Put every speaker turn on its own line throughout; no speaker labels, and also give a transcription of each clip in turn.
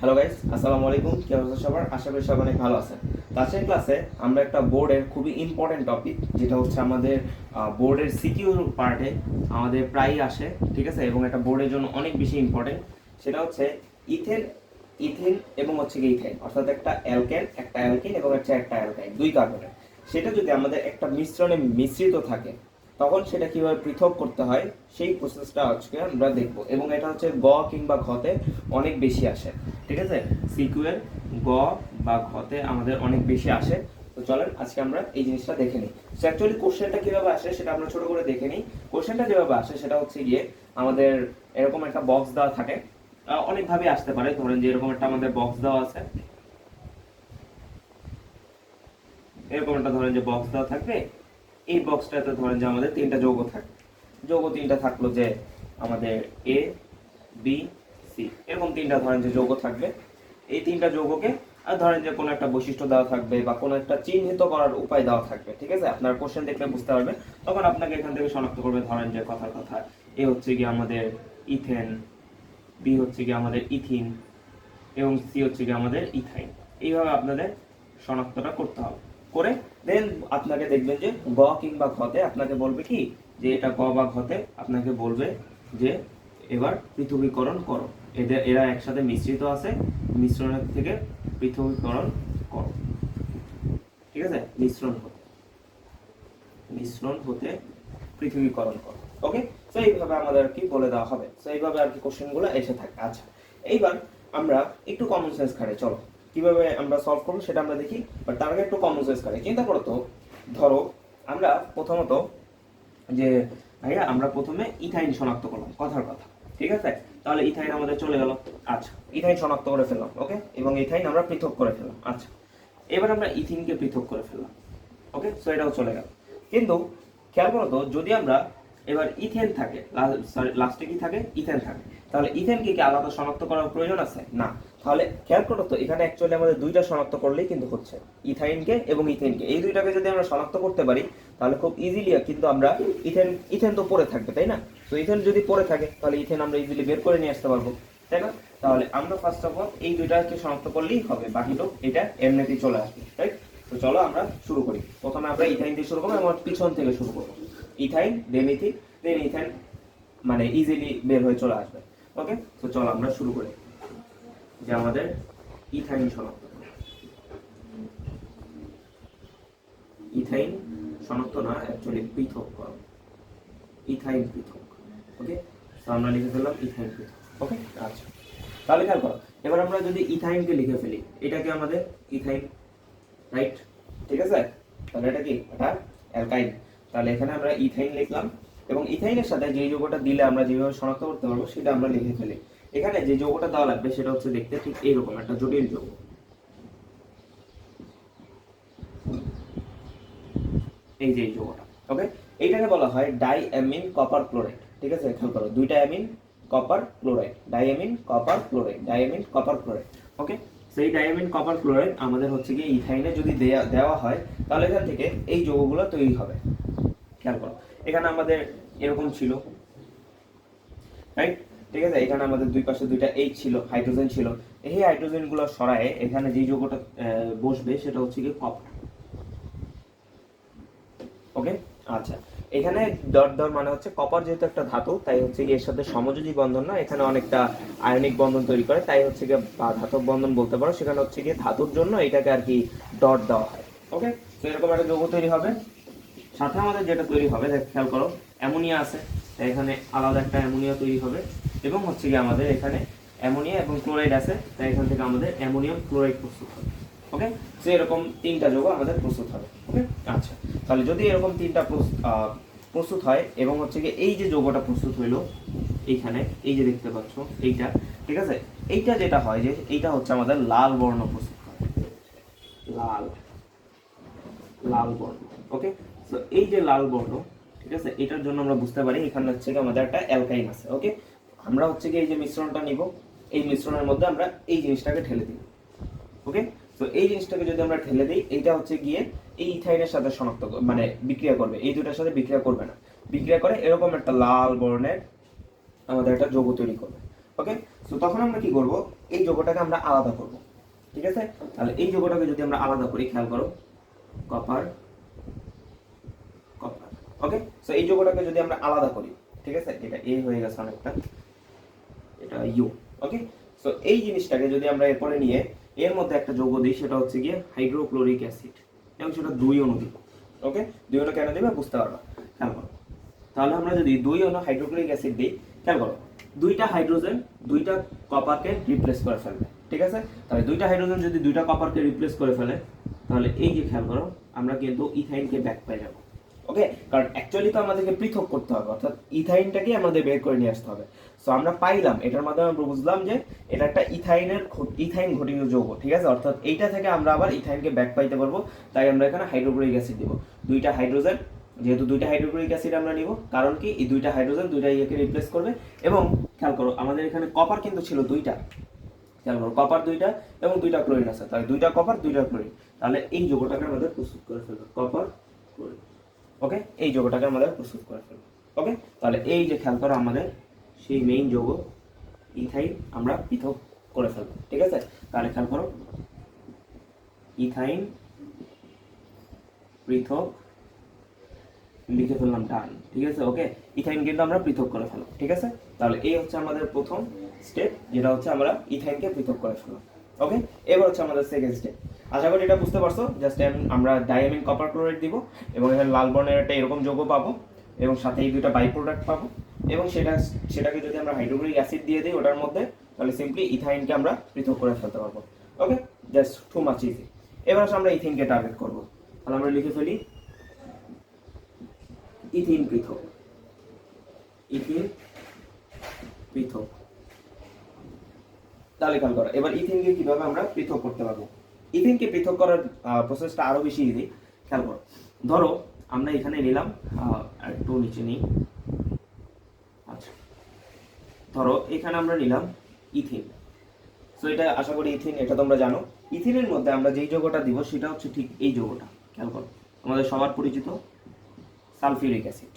Hello guys আসসালামু আলাইকুম। কি অবস্থা সবার? আশা করি সবাই অনেক ভালো আছেন। আজকের ক্লাসে আমরা একটা বোর্ডের খুবই ইম্পর্টেন্ট টপিক যেটা হচ্ছে আমাদের বোর্ডের সিকিউর পার্টে আমাদের প্রায়ই আসে, ঠিক আছে? এবং একটা বোর্ডের জন্য অনেক বেশি ইম্পর্টেন্ট সেটা হচ্ছে ইথেন ইথেন এবং হচ্ছে কি ইথেন অর্থাৎ একটা অ্যালকেন, একটা অ্যালকিন এবং হচ্ছে একটা অ্যালকাইন, দুই কার্বনের। সেটা যদি আমাদের একটা মিশ্রণে মিশ্রিত থাকে তখন সেটা কীভাবে পৃথক করতে হয়, সেই প্রসেসটা আজকে আমরা দেখব। এবং এটা হচ্ছে গ কিংবা ঘতে অনেক বেশি আসে। ঠিক আছে? সিকুয়েল গ বা ঘতে আমাদের অনেক বেশি আসে। তো চলেন আজকে আমরা এই জিনিসটা দেখে নিই। সো অ্যাকচুয়ালি কোশ্চেনটা কীভাবে আসে সেটা আমরা ছোট করে দেখে নিই। কোশ্চেনটা যেভাবে আসে সেটা হচ্ছে গিয়ে আমাদের এরকম একটা বক্স দেওয়া থাকে। অনেকভাবে আসতে পারে। ধরেন যে এরকম একটা আমাদের বক্স দেওয়া আছে। এরকম একটা ধরেন যে বক্স দেওয়া থাকবে। এই বক্সটাতে ধরেন যে আমাদের তিনটা যৌগ থাকবে যৌগ তিনটা থাকল যে আমাদের এ বি সি এরকম তিনটা ধরেন যে যৌগ থাকবে। এই তিনটা যৌগকে, আর ধরেন যে কোনো একটা বৈশিষ্ট্য দেওয়া থাকবে বা কোনো একটা চিহ্নিত করার উপায় দেওয়া থাকবে, ঠিক আছে? আপনার কোশ্চেন দেখলে বুঝতে পারবে তখন আপনাকে এখান থেকে শনাক্ত করবে ধরেন যে কথার কথা এ হচ্ছে কি আমাদের ইথেন বি হচ্ছে কি আমাদের ইথিন, এবং সি হচ্ছে কি আমাদের ইথাইন। এইভাবে আপনাদের শনাক্তটা করতে হবে। করে দেন আপনাকে দেখবেন যে গ কিংবা ঘতে আপনাকে বলবে কি, যে এটা গ বা ঘতে আপনাকে বলবে যে এবার পৃথকীকরণ করো। এদের এরা একসাথে মিশ্রিত আছে মিশ্রণের থেকে পৃথকীকরণ করো। ঠিক আছে? মিশ্রণ হতে মিশ্রণ হতে পৃথকীকরণ করো। ওকে তো এইভাবে আমাদের কি বলে দেওয়া হবে। তো এইভাবে আর কি কোশ্চেনগুলো এসে থাকে। আচ্ছা এইবার আমরা একটু কমন সেন্স খাটে চলো। কীভাবে আমরা সলভ করব সেটা আমরা দেখি বাট তার আগে একটু কমন সেন্স খাটে চিন্তা করো তো, ধরো আমরা প্রথমত যে, ভাইয়া, আমরা প্রথমে ইথাইন শনাক্ত করলাম, কথার কথা, ঠিক আছে? তাহলে ইথাইন আমাদের চলে গেল। আচ্ছা ইথাইন শনাক্ত করে ফেললাম, ওকে? এবং ইথাইন আমরা পৃথক করে ফেললাম আচ্ছা। এবার আমরা ইথিনকে পৃথক করে ফেললাম, ওকে? সো এটাও চলে গেল। কিন্তু খেয়াল করো তো, যদি আমরা এবার ইথেন থাকে সরি লাস্টে কি থাকে? ইথেন থাকে। তাহলে ইথেনকে কি আলাদা শনাক্ত করার প্রয়োজন আছে? না। তাহলে খেয়াল করো তো, এখানে অ্যাকচুয়ালি আমাদের দুইটা শনাক্ত করলেই কিন্তু হচ্ছে। ইথাইনকে এবং ইথেনকে। এই দুইটাকে যদি আমরা শনাক্ত করতে পারি, তাহলে খুব ইজিলি কিন্তু আমরা ইথেন ইথেন তো পরে থাকবে, তাই না? তো ইথেন যদি পরে থাকে, তাহলে ইথেন আমরা ইজিলি বের করে নিয়ে আসতে পারব, তাই না? তাহলে আমরা ফার্স্ট অফ অল এই দুইটাকে শনাক্ত করলেই হবে বাকিটা এটা এমনিতেই চলে আসবে রাইট তো চলো আমরা শুরু করি। প্রথমে আমরা ইথাইন দিয়ে শুরু করব এবং পিছন থেকে শুরু করব। Ethyne then ethene then ethyne মানে ইজিলি বের হয়ে চলে আসবে। ওকে তো চলো আমরা শুরু করি। যে আমাদের ইথাইন শনাক্ত। ইথাইন শনাক্ত না অ্যাকচুয়ালি পৃথক করো। ইথাইন পৃথক। ওকে তো আমরা লিখে ফেললাম ইথাইন পৃথক। ওকে আচ্ছা। তাহলে খেয়াল করো, এবার আমরা যদি ইথাইনকে লিখে ফেলি, এটাকে আমাদের ইথাইন রাইট ঠিক আছে? তাহলে এটা কি? এটা অ্যালকাইন। তাহলে এখানে আমরা ইথাইন লিখলাম এবং ইথাইনের সাথে যে যৌগটা দিলে আমরা যেভাবে শনাক্ত করতে পারব, সেটা আমরা লিখে ফেলি। এখানে যে যৌগটা দেওয়া লাগবে সেটা হচ্ছে দেখতে ঠিক এইরকম, একটা জটিল যৌগ। এই যে এই যৌগটা ওকে এইটাকে বলা হয় ডাইঅ্যামিন কপার ক্লোরাইড ঠিক আছে? খেয়াল করো, দুইটা amine copper chloride diamine copper chloride diamine copper chloride okay সেই ডাইঅ্যামিন কপার ক্লোরাইড আমাদের হচ্ছে কি ইথাইনে যদি দেওয়া হয়, তাহলে এখান থেকে এই যৌগগুলো তৈরি হবে। খেয়াল করো, এখানে আমাদের এরকম ছিল রাইট ঠিক আছে? এখানে আমাদের দুই পাশে দুইটা এইচ ছিল হাইড্রোজেন ছিল। এই হাইড্রোজেনগুলো সরায়ে এখানে যে যৌগটা বসবে সেটা হচ্ছে কি কপার ওকে আচ্ছা। এখানে ডট ডট মানে হচ্ছে কপার যেহেতু একটা ধাতু, তাই হচ্ছে এর সাথে সমযোজী বন্ধন না, এখানে অনেকটা আয়নিক বন্ধন তৈরি করে, তাই হচ্ছে কি বা ধাতব বন্ধন বলতে পারো, সেখানে হচ্ছে কি ধাতুর জন্য এটাকে আর কি ডট দেওয়া হয়। ওকে তো এরকম একটা যৌগ তৈরি হবে। সাথে আমাদের যেটা তৈরি হবে খেয়াল করো, অ্যামোনিয়া আছে, এখানে আলাদা একটা অ্যামোনিয়া তৈরি হবে। এবং হচ্ছে কি আমাদের এখানে অ্যামোনিয়া এবং ক্লোরাইড আছে তাই এখান থেকে আমাদের অ্যামোনিয়াম ক্লোরাইড প্রস্তুত হবে। ওকে? তো এরকম তিনটা যৌগ আমাদের প্রস্তুত হবে। ওকে? আচ্ছা তাহলে যদি এরকম তিনটা প্রস্তুত হয় এবং হচ্ছে কি এই যে যৌগটা প্রস্তুত হইল এইখানে এই যে দেখতে পাচ্ছ এইটা ঠিক আছে? এইটা যেটা হয় যে এইটা হচ্ছে আমাদের লাল বর্ণ প্রস্তুত হয়। লাল। লাল বর্ণ। ওকে? তো এই যে লাল বর্ণ ঠিক আছে? এটার জন্য আমরা বুঝতে পারি এখানে হচ্ছে কি আমাদের একটা অ্যালকাইন আছে ওকে? আমরা হচ্ছে কি এই যে মিশ্রণটা নিব, এই মিশ্রণের মধ্যে আমরা এই জিনিসটাকে ঠেলে দিব। ওকে তো এই জিনিসটাকে যদি আমরা ঠেলে দিই এইটা হচ্ছে গিয়ে এই ইথাইনের সাথে শনাক্ত মানে বিক্রিয়া করবে। এই দুটার সাথে বিক্রিয়া করবে না। বিক্রিয়া করে এরকম একটা লাল বর্ণের আমাদের একটা যৌগ তৈরি করবে। ওকে তো তখন আমরা কি করব? এই যোগটাকে আমরা আলাদা করব। ঠিক আছে? তাহলে এই যোগটাকে যদি আমরা আলাদা করি, খেয়াল করো, কপার কপার। ওকে সো এই যোগটাকে যদি আমরা আলাদা করি, ঠিক আছে? এটা এ হয়ে গেছে অনেকটা। ইউ ওকে সো এই জিনিসটাকে যদি আমরা এরপরে নিয়ে, এর মধ্যে একটা যৌগ দিই, সেটা হচ্ছে গিয়ে হাইড্রোক্লোরিক অ্যাসিড এবং সেটা দুই অণু দিব ওকে দুই অণু কেন দিবে? বুঝতে পারবা। খেয়াল করো। তাহলে আমরা যদি দুই অণু হাইড্রোক্লোরিক অ্যাসিড দিই, খেয়াল করো, দুইটা হাইড্রোজেন দুইটা কপারকে রিপ্লেস করে ফেলবে, ঠিক আছে? তাহলে দুইটা হাইড্রোজেন যদি দুইটা কপারকে রিপ্লেস করে ফেলে, তাহলে এই যে খেয়াল করো, আমরা কিন্তু ইথাইনকে ব্যাক পেয়ে যাব। ওকে কারণ অ্যাকচুয়ালি তো আমাদেরকে পৃথক করতে হবে, অর্থাৎ ইথাইনটাকে আমাদের বের করে নিয়ে আসতে হবে। সো আমরা পাইলাম, এটার মাধ্যমে আমরা বুঝলাম যে এটা একটা ইথাইনের ইথাইন ঘটিত যৌগ, ঠিক আছে? অর্থাৎ এইটা থেকে আমরা আবার ইথাইনকে ব্যাক পাইতে পারব, তাই আমরা এখানে হাইড্রোক্লোরিক অ্যাসিড দিব। দুইটা হাইড্রোজেন, যেহেতু দুইটা হাইড্রোক্লোরিক অ্যাসিড আমরা নিব, কারণ কি? এই দুইটা হাইড্রোজেন দুইটা ইয়েকে রিপ্লেস করবে। এবং খেয়াল করো, আমাদের এখানে কপার কিন্তু ছিল দুইটা। খেয়াল করো কপার দুইটা এবং দুইটা ক্লোরিন আছে। তাহলে দুইটা কপার দুইটা ক্লোরিন তাহলে এই যৌগটাকে আমাদের প্রস্তুত করে ফেলব কপার ক্লোরিন ওকে এই যৌগটাকে আমাদের প্রস্তুত করে ফেলব। ওকে তাহলে এই যে খেয়াল করো আমাদের, সেই মেইন যোগ ইথাইন আমরা পৃথক করে ফেলব। ঠিক আছে? তাহলে খেয়াল করো, ইথাইন পৃথক, লিখে ফেললাম ডান ঠিক আছে? ওকে ইথাইন কিন্তু আমরা পৃথক করে ফেললাম ঠিক আছে? তাহলে এই হচ্ছে আমাদের প্রথম স্টেপ যেটা হচ্ছে আমরা ইথাইনকে পৃথক করে ফেললাম ওকে এবার হচ্ছে আমাদের সেকেন্ড স্টেপ আশা করি এটা বুঝতে পারছ। জাস্ট আমরা ডায়ামিন কপার ক্লোরাইড দিব এবং এখানে লাল বর্ণের একটা এরকম যৌগ পাবো এবং সাথে এই দুটো বাই প্রোডাক্ট পাবো এবং সেটা, সেটাকে যদি আমরা হাইড্রোক্লোরিক অ্যাসিড দিয়ে দিই ওটার মধ্যে, তাহলে সিম্পলি ইথাইনকে আমরা পৃথক করে ফেলতে পারব। Okay just too much easy এবার হচ্ছে আমরা ইথিনকে টার্গেট করব। তাহলে আমরা লিখে ফেলি ইথিন পৃথক। ইথিন পৃথক। খেয়াল করো। এবার ইথিনকে কীভাবে আমরা পৃথক করতে পারব? ইথিনকে পৃথক করার প্রসেসটা আরও বেশি ইজি খেয়াল করো। ধরো, আমরা এখানে নিলাম একটু নিচে নিই। আচ্ছা। ধরো, এখানে আমরা নিলাম ইথিন। সো এটা আশা করি ইথিন, এটা তোমরা জানো। ইথিনের মধ্যে আমরা যেই যৌগটা দিব, সেটা হচ্ছে ঠিক এই যৌগটা। খেয়াল করো। আমাদের সবার পরিচিত সালফিউরিক অ্যাসিড।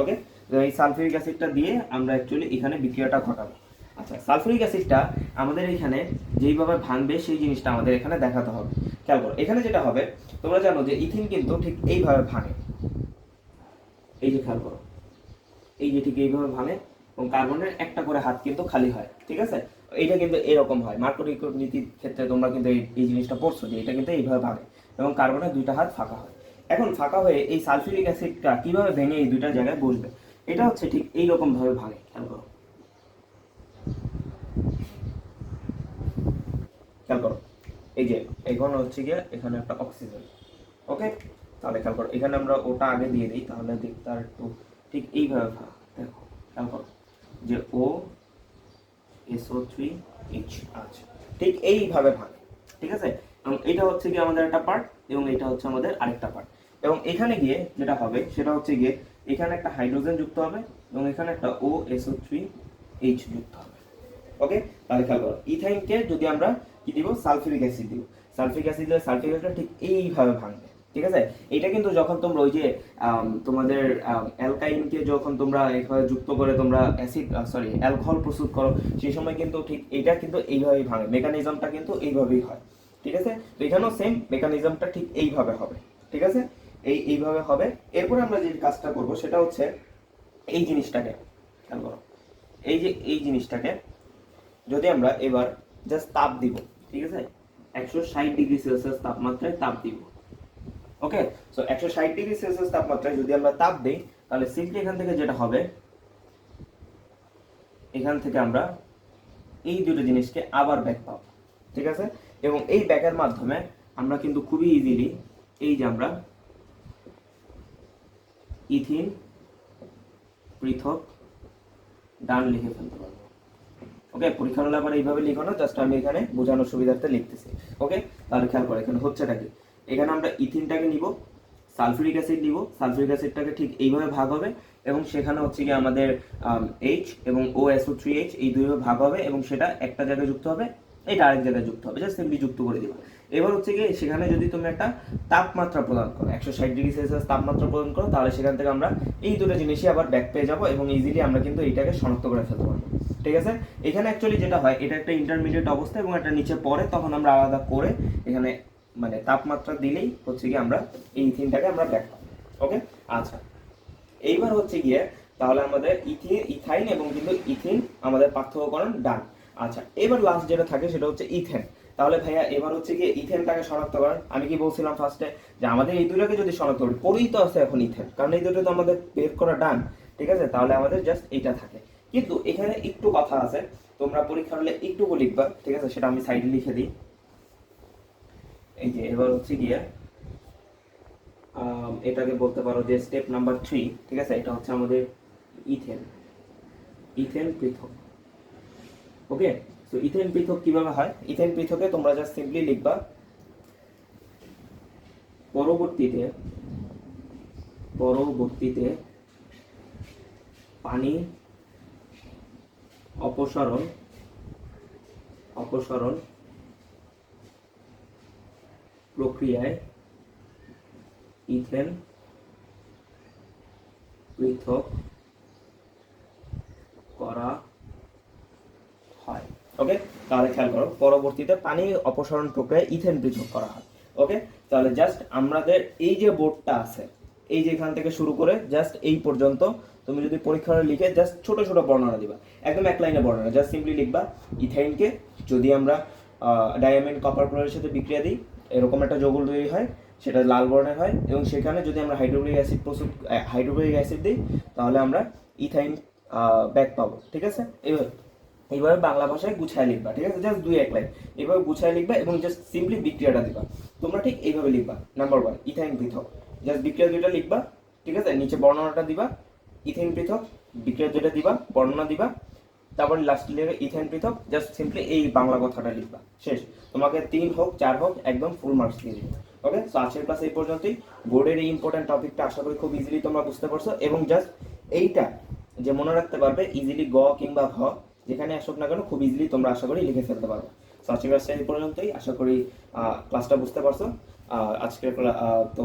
ওকে তো এই সালফিউরিক অ্যাসিডটা দিয়ে আমরা অ্যাকচুয়ালি এখানে বিক্রিয়াটা ঘটাবো। আচ্ছা সালফিউরিক অ্যাসিডটা আমাদের এখানে যেইভাবে ভাঙবে সেই জিনিসটা আমাদের এখানে দেখাতে হবে। খেয়াল করো, এখানে যেটা হবে, তোমরা জানো যে ইথিন কিন্তু ঠিক এইভাবে ভাঙে। এই যে খেয়াল করো, এই যে ঠিক এইভাবে ভাঙে এবং কার্বনের একটা করে হাত কিন্তু খালি হয়, ঠিক আছে? এইটা কিন্তু এরকম হয়। মার্কটিক নীতির ক্ষেত্রে তোমরা কিন্তু এই জিনিসটা পড়ছো যে এটা কিন্তু এইভাবে ভাঙে এবং কার্বনের দুইটা হাত ফাঁকা হয়। এখন ফাঁকা হয়ে এই সালফিউরিক অ্যাসিডটা কীভাবে ভেঙে এই দুইটা জায়গায় বসবে? এটা হচ্ছে ঠিক এইরকম ভাবে ভাঙে, খেয়াল করো খেয়াল করো এই যে, এখানে হচ্ছে গিয়ে, এখানে একটা অক্সিজেন ওকে তাহলে খেয়াল করো, এখানে আমরা ওটা আগে দিয়ে দিই, তাহলে দেখতে আর একটু ঠিক এইভাবে ভাগ দেখো, খেয়াল করো, যে ও এসও থ্রি এইচ আচ্ছা ঠিক এইভাবে ভাঙে ঠিক আছে? এবং এটা হচ্ছে গিয়ে আমাদের একটা পার্ট এবং এটা হচ্ছে আমাদের আরেকটা পার্ট এবং এখানে গিয়ে যেটা হবে, সেটা হচ্ছে গিয়ে, এখানে একটা হাইড্রোজেন যুক্ত হবে, এবং এখানে একটা ও এসও থ্রি এইচ যুক্ত হবে। ওকে তাহলে খেয়াল করো, ইথাইনকে যদি আমরা কি দিব? সালফিউরিক অ্যাসিড দিব। সালফিক অ্যাসিড দিলে সালফিক অ্যাসিডটা ঠিক এইভাবে ভাঙবে, ঠিক আছে? এটা কিন্তু যখন তোমরা ওই যে তোমাদের অ্যালকাইনকে যখন তোমরা এইভাবে যুক্ত করে তোমরা অ্যাসিড সরি অ্যালকোহল প্রস্তুত করো, সেই সময় কিন্তু ঠিক এটা কিন্তু এইভাবেই ভাঙে। মেকানিজমটা কিন্তু এইভাবেই হয়, ঠিক আছে? তো এখানেও সেম মেকানিজমটা ঠিক এইভাবে হবে, ঠিক আছে? এই, এইভাবে হবে। এরপরে আমরা যে কাজটা করব সেটা হচ্ছে এই জিনিসটাকে, খেয়াল করো। এই যে, এই জিনিসটাকে যদি আমরা এবার জাস্ট তাপ দিব ঠিক আছে? একশো ষাট ডিগ্রি সেলসিয়াস তাপমাত্রায় তাপ দিব। ওকে? সো একশো ষাট ডিগ্রি সেলসিয়াস তাপমাত্রায় যদি আমরা তাপ দিই, তাহলে এখান থেকে যেটা হবে, এখান থেকে আমরা এই দুটো জিনিসকে আবার ব্যাক পাবো। ঠিক আছে? এবং এই ব্যাকের মাধ্যমে আমরা কিন্তু খুবই ইজিলি এই যে আমরা ইথিন পৃথক ডান লিখে ফেলতে পারব। ওকে পরীক্ষা হলে আবার এইভাবে লিখো না জাস্ট আমি এখানে বোঝানোর সুবিধার্থে লিখতেছি। ওকে তাহলে খেয়াল করো, এখানে হচ্ছেটা কি? এখানে আমরা ইথিনটাকে নিব সালফিউরিক অ্যাসিড নিব সালফিউরিক অ্যাসিডটাকে ঠিক এইভাবে ভাগ হবে এবং সেখানে হচ্ছে কি আমাদের এইচ এবং ও এসও থ্রি এইচ এই দুইভাবে ভাগ হবে এবং সেটা একটা জায়গায় যুক্ত হবে, এটা আরেক জায়গায় যুক্ত হবে জাস্ট সিম্পলি যুক্ত করে দিবা। এবার হচ্ছে কি সেখানে যদি তুমি একটা তাপমাত্রা প্রদান করো, একশো ষাট ডিগ্রি সেলসিয়াস তাপমাত্রা প্রদান করো, তাহলে সেখান থেকে আমরা এই দুটো জিনিসই আবার ব্যাক পেয়ে যাব এবং ইজিলি আমরা কিন্তু এইটাকে শনাক্ত করে ফেলতে পারব। ঠিক আছে? এখানে অ্যাকচুয়ালি যেটা হয়, এটা একটা ইন্টারমিডিয়েট অবস্থা এবং এটা নিচে পড়ে, তখন আমরা আলাদা করে এখানে মানে তাপমাত্রা দিলেই হচ্ছে গিয়ে আমরা এই ইথিনটাকে আমরা ব্যাক ওকে আচ্ছা এইবার হচ্ছে গিয়ে তাহলে আমাদের ইথিন, ইথাইন এবং কিন্তু ইথিন আমাদের পার্থক্যকরণ ডান। আচ্ছা এবার লাস্ট যেটা থাকে সেটা হচ্ছে ইথেন। তাহলে ভাইয়া, এবার হচ্ছে গিয়ে ইথেনটাকে শনাক্ত করেন। আমি কি বলছিলাম ফার্স্টে যে আমাদের এই দুটাকে যদি শনাক্ত করি পরেই তো আছে এখন ইথেন, কারণ এই দুটো তো আমাদের বের করা ডান, ঠিক আছে? তাহলে আমাদের জাস্ট এইটা থাকে। কিন্তু এখানে একটু কথা আছে। তোমরা পরীক্ষা হলে একটু লিখবা, ঠিক আছে? সেটা আমি সাইডে লিখে দিই। এই যে, এবার হচ্ছে গিয়ে এটাকে বলতে পারো যে স্টেপ নাম্বার থ্রি ঠিক আছে? এটা হচ্ছে আমাদের ইথেন ইথেন পৃথক ওকে তো ইথেন পৃথক কীভাবে হয়? ইথেন পৃথকে তোমরা জাস্ট সিম্পলি লিখবা, পরবর্তীতে পরবর্তীতে পানি অপসারণ অপসারণ প্রক্রিয়ায় ইথেন পৃথক করা হয়। ওকে তাহলে খেয়াল করো, পরবর্তীতে পানি অপসারণ প্রক্রিয়ায় ইথেন পৃথক করা হয়। ওকে তাহলে জাস্ট আমাদের এই যে বোর্ডটা আছে এই যে এখান থেকে শুরু করে জাস্ট এই পর্যন্ত তুমি যদি পরীক্ষার লিখে জাস্ট ছোট ছোট বর্ণনা দিবা। একদম এক লাইনে বর্ণনা জাস্ট সিম্পলি লিখবা, ইথাইনকে যদি আমরা ডায়ামিন কপার ক্লোরাইডের সাথে বিক্রিয়া দিই, এরকম একটা যৌগ তৈরি হয়, সেটা লাল বর্ণের হয় এবং সেখানে যদি আমরা হাইড্রোক্লোরিক অ্যাসিড প্রস্তুত হাইড্রোক্লোরিক অ্যাসিড দিই, তাহলে আমরা ইথাইন ব্যাক পাবো, ঠিক আছে? এইভাবে এইভাবে বাংলা ভাষায় গুছায় লিখবা, ঠিক আছে? জাস্ট দুই এক লাইন। এইভাবে গুছায় লিখবা এবং জাস্ট সিম্পলি বিক্রিয়াটা দিবা। তোমরা ঠিক এইভাবে লিখবা। নাম্বার ওয়ান ইথাইন পৃথক। জাস্ট বিক্রিয়া দুইটা লিখবা, ঠিক আছে? নিচে বর্ণনাটা দিবা, ইথেন পৃথক, বিক্রিয়া দুইটা দিবা, বর্ণনা দিবা, তারপর লাস্ট লিখে ইথেন পৃথক জাস্ট সিম্পলি এই বাংলা কথাটা লিখবা। শেষ। তোমাকে তিন হোক, চার হোক, একদম ফুল মার্কস দিয়ে দিবে। ওকে সো আজকের ক্লাস এই পর্যন্তই। বোর্ডের এই ইম্পর্টেন্ট টপিকটা আশা করি খুব ইজিলি তোমরা বুঝতে পারছ। এবং জাস্ট এইটা যে মনে রাখতে পারবে ইজিলি গ কিংবা ঘ, যেখানে আসুক না কেন খুব ইজিলি তোমরা আশা করি লিখে ফেলতে পারবে। সো আজকের ক্লাসটা এই পর্যন্তই। আশা করি ক্লাসটা বুঝতে পারছ। আজকের তো